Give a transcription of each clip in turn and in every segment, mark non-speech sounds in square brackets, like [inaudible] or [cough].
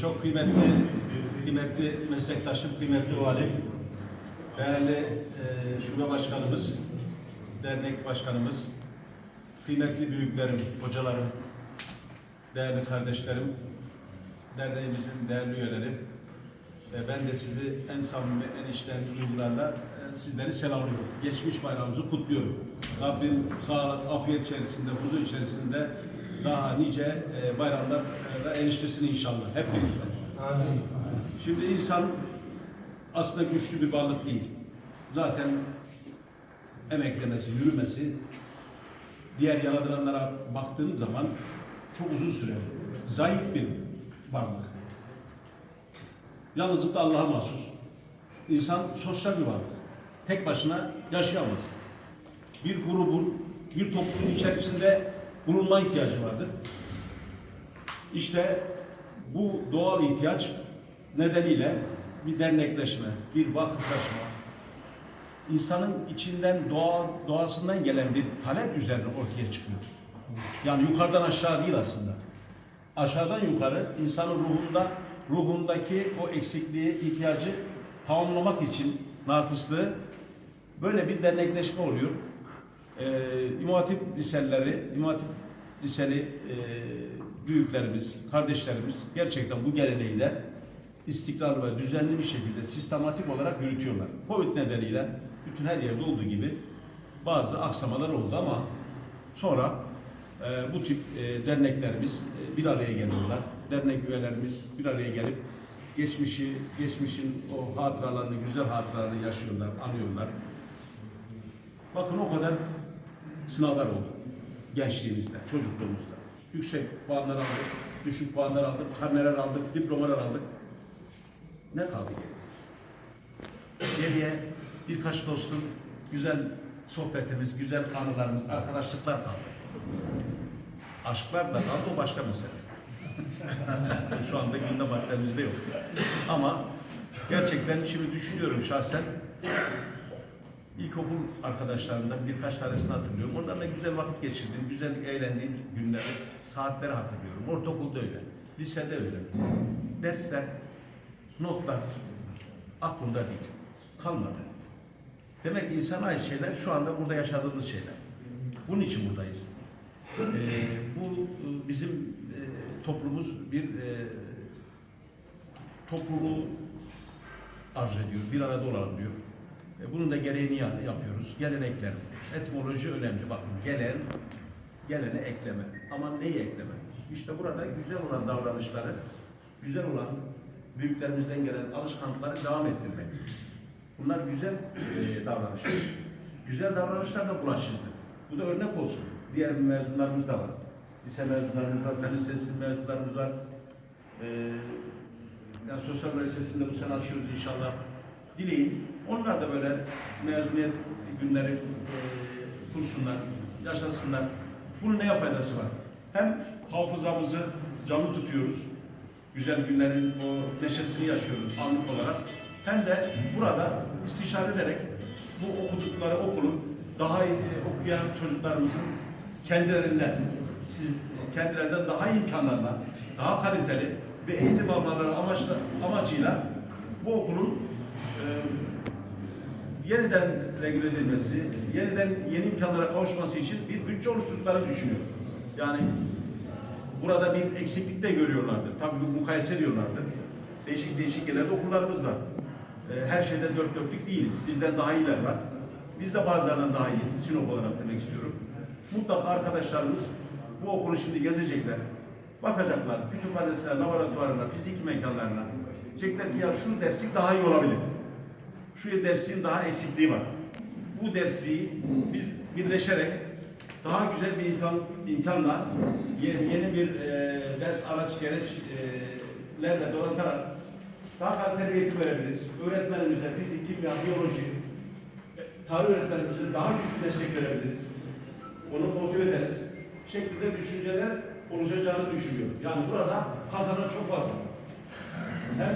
çok kıymetli, kıymetli meslektaşım, kıymetli valim, değerli e, şube başkanımız, dernek başkanımız, kıymetli büyüklerim, hocalarım, değerli kardeşlerim, derneğimizin değerli üyeleri, e, ben de sizi en samimi, en içten duygularla e, sizleri selamlıyorum. Geçmiş bayramımızı kutluyorum. Rabbim sağlık, afiyet içerisinde, huzur içerisinde daha nice e, bayramlara eriştesin inşallah. Hep birlikte. Şimdi insan aslında güçlü bir varlık değil. Zaten emeklemesi, yürümesi diğer yaratılanlara baktığınız zaman çok uzun süre zayıf bir varlık. Yalnızlık da Allah'a mahsus. İnsan sosyal bir varlık. Tek başına yaşayamaz. Bir grubun, bir toplumun içerisinde bulunma ihtiyacı vardır. İşte bu doğal ihtiyaç nedeniyle bir dernekleşme, bir vakıflaşma, insanın içinden doğa, doğasından gelen bir talep üzerine ortaya çıkıyor. Yani yukarıdan aşağı değil aslında. Aşağıdan yukarı insanın ruhunda ruhundaki o eksikliği, ihtiyacı tamamlamak için nakıslığı böyle bir dernekleşme oluyor. Ee, İmam liseleri, İmam Hatip liseli e, büyüklerimiz, kardeşlerimiz gerçekten bu geleneği de istikrarlı ve düzenli bir şekilde sistematik olarak yürütüyorlar. Covid nedeniyle bütün her yerde olduğu gibi bazı aksamalar oldu ama sonra e, bu tip e, derneklerimiz e, bir araya geliyorlar. Dernek üyelerimiz bir araya gelip geçmişi, geçmişin o hatıralarını, güzel hatıralarını yaşıyorlar, anıyorlar. Bakın o kadar sınavlar oldu gençliğimizde, çocukluğumuzda. Yüksek puanlar aldık, düşük puanlar aldık, karneler aldık, diplomalar aldık. Ne kaldı geriye? Geriye birkaç dostum, güzel sohbetimiz, güzel anılarımız, arkadaşlıklar kaldı. Aşklar da kaldı, o başka mesele. [laughs] Şu anda gündem maddemizde yok. Ama gerçekten şimdi düşünüyorum şahsen ilkokul arkadaşlarımdan birkaç tanesini hatırlıyorum. Onlarla güzel vakit geçirdiğim, güzel eğlendiğim günleri, saatleri hatırlıyorum. Ortaokulda öyle, lisede öyle. Dersler, notlar aklımda değil, kalmadı. Demek ki insana ait şeyler şu anda burada yaşadığımız şeyler. Bunun için buradayız. Ee, bu e, bizim e, toplumumuz bir e, topluluğu arz ediyor. Bir arada olalım diyor. E, bunun da gereğini ya- yapıyoruz. Gelenekler. Etimoloji önemli. Bakın gelen, gelene ekleme. Ama neyi ekleme? İşte burada güzel olan davranışları, güzel olan büyüklerimizden gelen alışkanlıkları devam ettirmek. Bunlar güzel e, davranışlar. Güzel davranışlar da bulaşıcı. Bu da örnek olsun. Diğer mezunlarımız da var. Lise mezunlarımız var, fen lisesi mezunlarımız var. Ee, yani sosyal lisesinde bu sene açıyoruz inşallah. Dileyin. Onlar da böyle mezuniyet günleri e, kursunlar, yaşasınlar. Bunun neye faydası var? Hem hafızamızı canlı tutuyoruz. Güzel günlerin o neşesini yaşıyoruz anlık olarak. Hem de burada istişare ederek bu okudukları okulun daha iyi okuyan çocuklarımızın kendilerinden, siz kendilerinden daha iyi imkanlarla, daha kaliteli ve eğitim almaları amaçla, amacıyla bu okulun e, yeniden regüle edilmesi, yeniden yeni imkanlara kavuşması için bir bütçe oluşturduklarını düşünüyorum. Yani burada bir eksiklik de görüyorlardır. Tabii bu mukayese ediyorlardır. Değişik değişik yerlerde okullarımız var. E, Her şeyde dört dörtlük değiliz. Bizden daha iyiler var. Biz de bazılarından daha iyiyiz. Sinop olarak demek istiyorum. Mutlaka arkadaşlarımız bu okulu şimdi gezecekler. Bakacaklar. Kütüphanesine, laboratuvarına, fizik mekanlarına. Diyecekler ki ya şu derslik daha iyi olabilir. Şu dersliğin daha eksikliği var. Bu dersliği biz birleşerek daha güzel bir imkan, imkanla yeni, bir e, ders araç gereçlerle donatarak daha kaliteli bir eğitim verebiliriz. Öğretmenimize fizik, kimya, biyoloji, e, tarih öğretmenimize daha güçlü destek verebiliriz. Onu motive ederiz. Şeklinde düşünceler oluşacağını düşünüyor. Yani burada kazanan çok fazla. Hem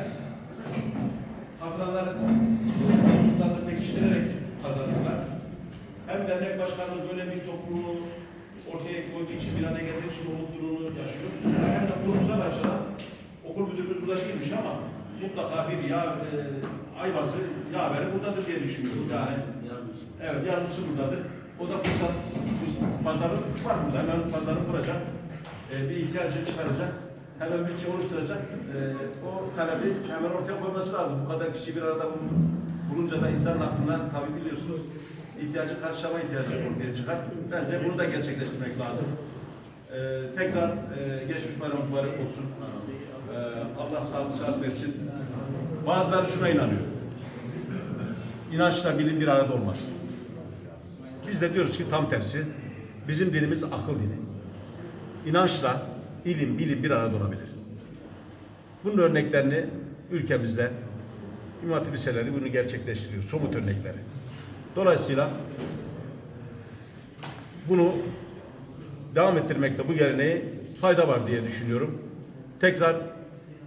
katılanlar mensuplarını pekiştirerek kazanıyorlar. Hem dernek başkanımız böyle bir topluluğu ortaya koyduğu için bir araya getirdiği için mutluluğunu yaşıyor. Hem de kurumsal açıdan okul müdürümüz burada değilmiş ama mutlaka bir yağ, e, ayvası yaveri buradadır diye düşünüyorum. Yani evet yardımcısı buradadır. O da fırsat pazarı var burada. Hemen pazarı kuracak. E, bir ihtiyacı çıkaracak. Hemen bir şey oluşturacak. E, o talebi hemen ortaya koyması lazım. Bu kadar kişi bir arada bulun- bulunca da insanın aklına tabii biliyorsunuz ihtiyacı karşılama ihtiyacı ortaya çıkar. Bence bunu da gerçekleştirmek lazım. E, tekrar e, geçmiş bayram mübarek olsun. E, Allah sağlık sıhhat versin. Bazıları şuna inanıyor. İnançla bilim bir arada olmaz. Biz de diyoruz ki tam tersi. Bizim dinimiz akıl dini. İnançla ilim, bilim bir arada olabilir. Bunun örneklerini ülkemizde İmam Hatip liseleri bunu gerçekleştiriyor. Somut örnekleri. Dolayısıyla bunu devam ettirmekte bu geleneği fayda var diye düşünüyorum. Tekrar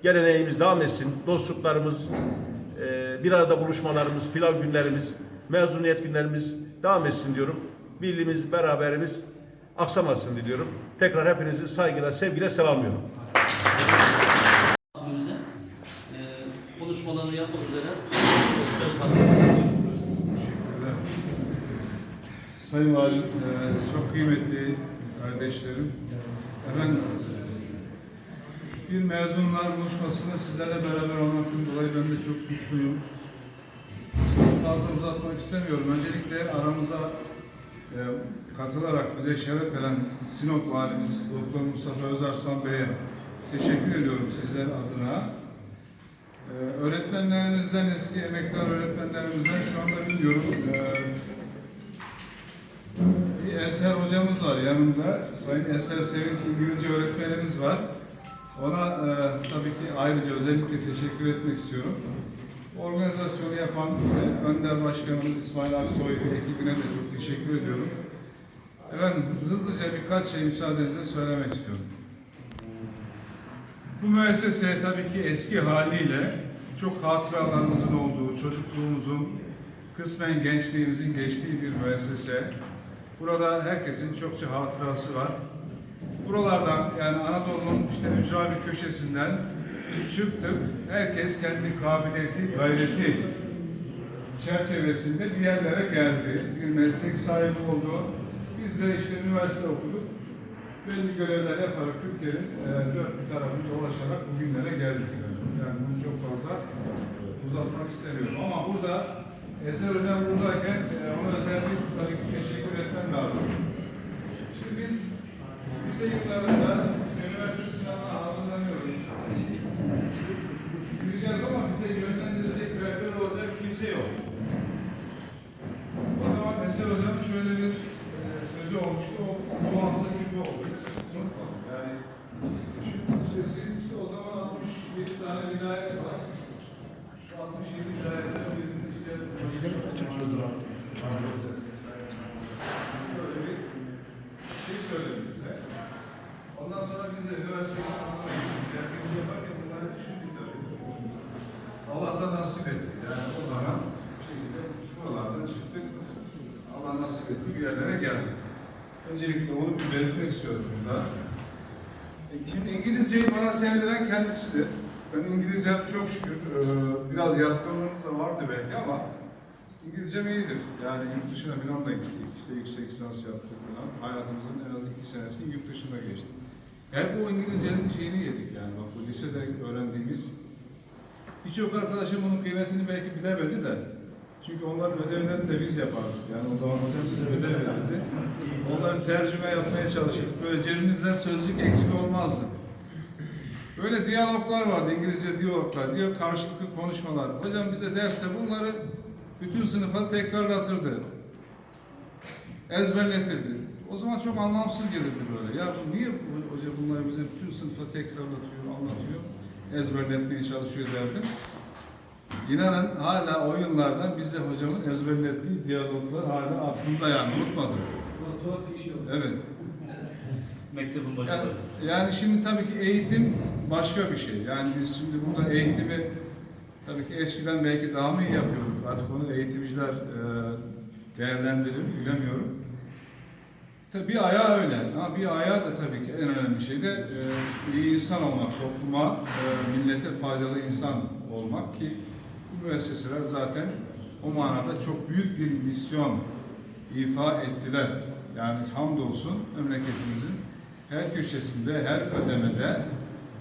geleneğimiz devam etsin. Dostluklarımız, e, bir arada buluşmalarımız, pilav günlerimiz, mezuniyet günlerimiz devam etsin diyorum. Birliğimiz, beraberimiz aksamasın diliyorum. Tekrar hepinizi saygıyla, sevgiyle selamlıyorum. abimize e, konuşmalarını yapmak üzere söz hakkı Teşekkürler. Sayın Valim, e, çok kıymetli kardeşlerim, hemen bir mezunlar buluşmasında sizlerle beraber olmaktan dolayı ben de çok mutluyum. Çok fazla uzatmak istemiyorum. Öncelikle aramıza e, katılarak bize şeref veren Sinop Valimiz Doktor Mustafa Özarslan Bey'e teşekkür ediyorum sizler adına. Ee, öğretmenlerimizden, eski emektar öğretmenlerimizden şu anda bilmiyorum. Ee, bir Eser hocamız var yanımda. Sayın Eser Sevinç İngilizce öğretmenimiz var. Ona e, tabii ki ayrıca özellikle teşekkür etmek istiyorum. Organizasyonu yapan bize Önder Başkanımız İsmail Aksoy ekibine de çok teşekkür ediyorum. Efendim hızlıca birkaç şey müsaadenizle söylemek istiyorum. Bu müessese tabii ki eski haliyle çok hatıralarımızın olduğu, çocukluğumuzun, kısmen gençliğimizin geçtiği bir müessese. Burada herkesin çokça hatırası var. Buralardan yani Anadolu'nun işte ücra bir köşesinden çıktık. Herkes kendi kabiliyeti, gayreti çerçevesinde bir yerlere geldi. Bir meslek sahibi oldu. Biz de işte üniversite okuduk belli görevler yaparak Türkiye'nin e, dört bir tarafını dolaşarak bugünlere geldik. Yani bunu çok fazla uzatmak istemiyorum. Ama burada Eser Hocam buradayken e, ona özellikle tabii teşekkür etmem lazım. Şimdi biz lise yıllarında üniversite sınavına hazırlanıyoruz. Gireceğiz ama bize yönlendirecek rehber olacak kimse yok. O zaman Eser Hocam'ın şöyle bir e, sözü olmuştu. O duamıza gibi oldu. Yani işte siz işte o zaman 67 tane vilayet var. Şu 67 vilayetten birinin işte Böyle bir şey söyledi bize. Ondan sonra biz de üniversitede dersimizi yaparken bunları düşündük tabii. Allah da nasip etti. Yani o zaman şekilde buralardan çıktık. Allah nasip etti bir yerlere geldik. Öncelikle onu bir belirtmek istiyorum burada. E, Şimdi İngilizceyi bana sevdiren kendisidir. Ben İngilizcem çok şükür e, biraz yatkınlığımız da vardı belki ama İngilizcem iyidir. Yani yurt dışına falan da gittik. İşte yüksek lisans yaptık falan. Hayatımızın en az iki senesini yurt dışında geçti. Hep o İngilizcenin şeyini yedik yani. Bak bu lisede öğrendiğimiz Birçok arkadaşım bunun kıymetini belki bilemedi de. Çünkü onların ödevlerini de biz yapardık. Yani o zaman hocam size ödev verirdi. Onları tercüme yapmaya çalışırdık. Böyle cebimizden sözlük eksik olmazdı. Böyle diyaloglar vardı, İngilizce diyaloglar, diyor karşılıklı konuşmalar. Hocam bize derste bunları bütün sınıfa tekrarlatırdı. Ezberletirdi. O zaman çok anlamsız gelirdi böyle. Ya niye hoca bunları bize bütün sınıfa tekrarlatıyor, anlatıyor, ezberletmeye çalışıyor derdim. İnanın hala o yıllardan bizde hocamın ezberlettiği diyaloglar hala aklımda [laughs] yani unutmadım. Evet. mektebin Yani, bacaları. yani şimdi tabii ki eğitim başka bir şey. Yani biz şimdi burada eğitimi tabii ki eskiden belki daha mı iyi yapıyorduk? Artık onu eğitimciler e, değerlendirir, bilemiyorum. Tabii bir ayağı öyle. Ama bir ayağı da tabii ki en önemli şey de e, iyi insan olmak, topluma, e, millete faydalı insan olmak ki bu müesseseler zaten o manada çok büyük bir misyon ifa ettiler. Yani hamdolsun memleketimizin her köşesinde, her kademede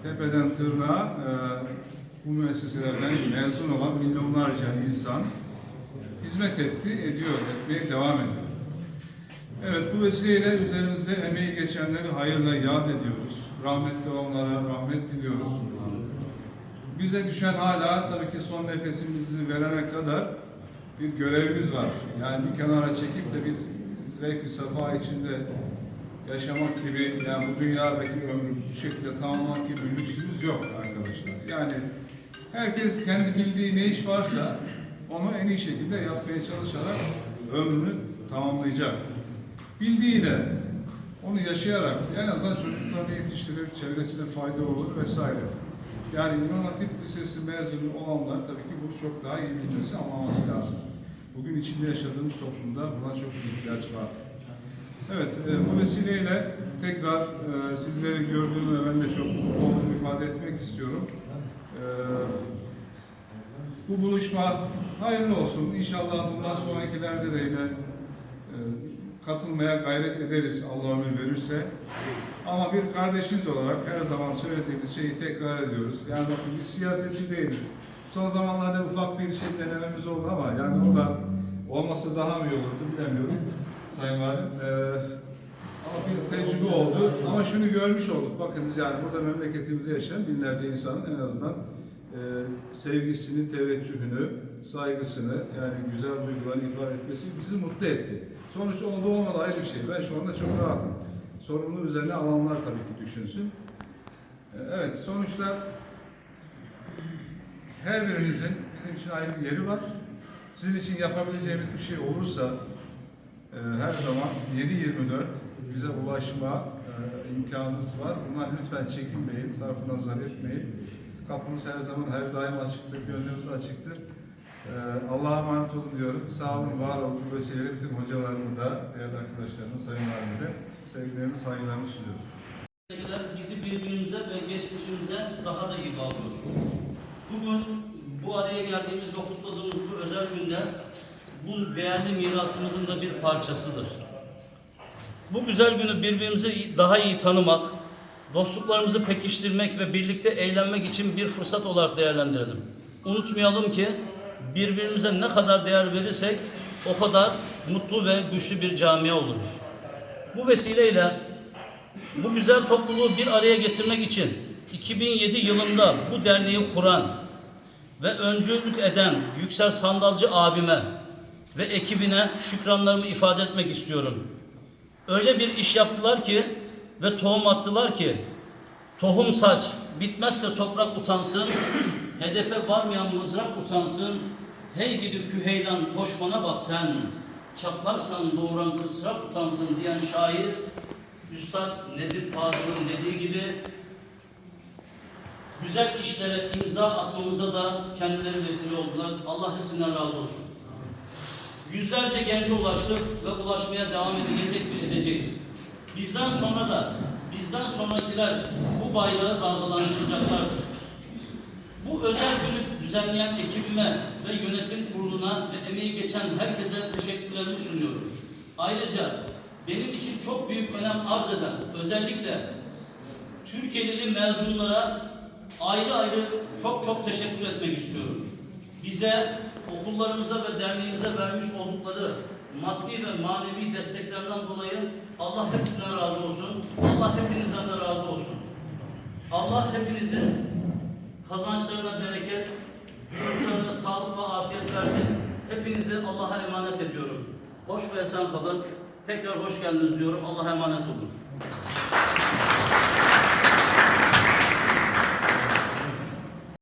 tepeden tırnağa e, bu müesseselerden mezun olan milyonlarca insan hizmet etti, ediyor, etmeye devam ediyor. Evet, bu vesileyle üzerimize emeği geçenleri hayırla yad ediyoruz. Rahmetli olanlara rahmet diliyoruz. Bize düşen hala tabii ki son nefesimizi verene kadar bir görevimiz var. Yani bir kenara çekip de biz zevk-i safa içinde yaşamak gibi, yani bu dünyadaki ömrü bu şekilde tamamlamak gibi lüksümüz yok arkadaşlar. Yani herkes kendi bildiği ne iş varsa onu en iyi şekilde yapmaya çalışarak ömrünü tamamlayacak. Bildiğiyle, onu yaşayarak en azından çocuklarını yetiştirir, çevresine fayda olur vesaire. Yani İmam Hatip Lisesi mezunu olanlar tabii ki bunu çok daha iyi bilmesi, anlaması lazım. Bugün içinde yaşadığımız toplumda buna çok ihtiyaç var. Evet, e, bu vesileyle tekrar e, sizleri gördüğümü ben de çok mutlu ifade etmek istiyorum. E, bu buluşma hayırlı olsun. İnşallah bundan sonrakilerde de yine e, katılmaya gayret ederiz Allah ömür verirse. Ama bir kardeşiniz olarak her zaman söylediğimiz şeyi tekrar ediyoruz. Yani bakın biz siyasetçi değiliz. Son zamanlarda ufak bir şey denememiz oldu ama yani o da olmasa daha mı iyi olurdu bilemiyorum [laughs] Sayın Valim. Ee, ama bir tecrübe oldu. Ama şunu görmüş olduk. Bakınız yani burada memleketimizde yaşayan binlerce insanın en azından sevgisini, teveccühünü, saygısını yani güzel duygularını ifade etmesi bizi mutlu etti. Sonuçta onda olmadı ayrı bir şey. Ben şu anda çok rahatım. Sorumluluğu üzerine alanlar tabii ki düşünsün. E, Evet, sonuçta her birinizin bizim için ayrı bir yeri var. Sizin için yapabileceğimiz bir şey olursa e, her zaman 7-24 bize ulaşma e, imkanınız var. Bunlar lütfen çekinmeyin, sarfı nazar etmeyin. Kapımız her zaman her daim açıktır, gönlümüz açıktır. E, Allah'a emanet olun diyorum. Sağ olun, var olun. Bu vesileyle bütün hocalarımı da, değerli arkadaşlarımı, sayın de sevgilerimi, saygılarımı sunuyorum. bizi birbirimize ve geçmişimize daha da iyi bağlıyor. Bugün bu araya geldiğimiz ve kutladığımız bu özel günde bu değerli mirasımızın da bir parçasıdır. Bu güzel günü birbirimizi daha iyi tanımak, dostluklarımızı pekiştirmek ve birlikte eğlenmek için bir fırsat olarak değerlendirelim. Unutmayalım ki birbirimize ne kadar değer verirsek o kadar mutlu ve güçlü bir camia oluruz. Bu vesileyle bu güzel topluluğu bir araya getirmek için 2007 yılında bu derneği kuran ve öncülük eden Yüksel Sandalcı abime ve ekibine şükranlarımı ifade etmek istiyorum. Öyle bir iş yaptılar ki ve tohum attılar ki tohum saç bitmezse toprak utansın, hedefe varmayan mızrak utansın, hey gidip küheylan koşmana bak sen, çatlarsan doğuran kısrak utansın diyen şair Üstad Nezih Fazıl'ın dediği gibi güzel işlere imza atmamıza da kendileri vesile oldular. Allah hepsinden razı olsun. Yüzlerce gence ulaştık ve ulaşmaya devam edilecek ve edeceğiz. Bizden sonra da bizden sonrakiler bu bayrağı dalgalandıracaklardır. Bu özel günü düzenleyen ekibime ve yönetim kuruluna ve emeği geçen herkese teşekkürlerimi sunuyorum. Ayrıca benim için çok büyük önem arz eden özellikle Türkiye'li mezunlara ayrı ayrı çok çok teşekkür etmek istiyorum. Bize, okullarımıza ve derneğimize vermiş oldukları maddi ve manevi desteklerden dolayı Allah hepsinden razı olsun. Allah hepinizden de razı olsun. Allah hepinizin kazançlarına bereket, yurtlarına sağlık ve afiyet versin. Hepinizi Allah'a emanet ediyorum. Hoş ve esen kalın. Tekrar hoş geldiniz diyorum. Allah'a emanet olun.